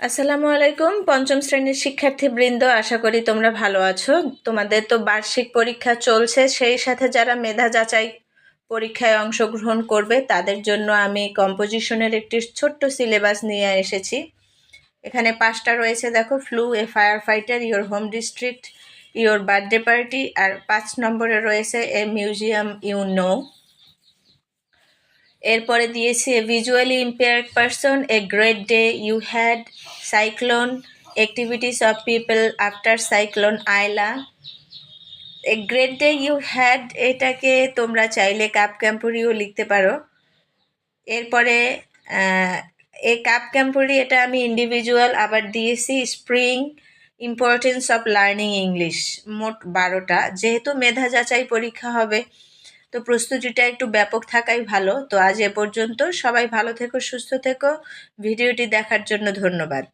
আসসালামু আলাইকুম, পঞ্চম শ্রেণির শিক্ষার্থীবৃন্দ, আশা করি তোমরা ভালো আছো। তোমাদের তো বার্ষিক পরীক্ষা চলছে, সেই সাথে যারা মেধা যাচাই পরীক্ষায় অংশগ্রহণ করবে, তাদের জন্য আমি কম্পোজিশনের একটি ছোট্ট সিলেবাস নিয়ে এসেছি। এখানে পাঁচটা রয়েছে, দেখো, flu, a firefighter your home district, your birthday party, আর পাঁচ নম্বরে রয়েছে, এ মিউজিয়াম ইউ নো এরপরে দিয়েছি visually impaired person a great day you had cyclone activities of people after cyclone Aila a great day you had এটাকে তোমরা চাইলে cup ক্যাম্পুরিও লিখতে পারো। এরপরে এ কাপ ক্যাম্পুরি এটা আমি ইন্ডিভিজুয়াল আবার দিয়েছি spring importance of learning English মোট বারোটা। যেহেতু মেধা যাচাই পরীক্ষা হবে তো প্রস্তুতিটা একটু ব্যাপক থাকাই ভালো। তো আজ এ পর্যন্ত সবাই ভালো থেকো, সুস্থ থেকো। ভিডিওটি দেখার জন্য ধন্যবাদ।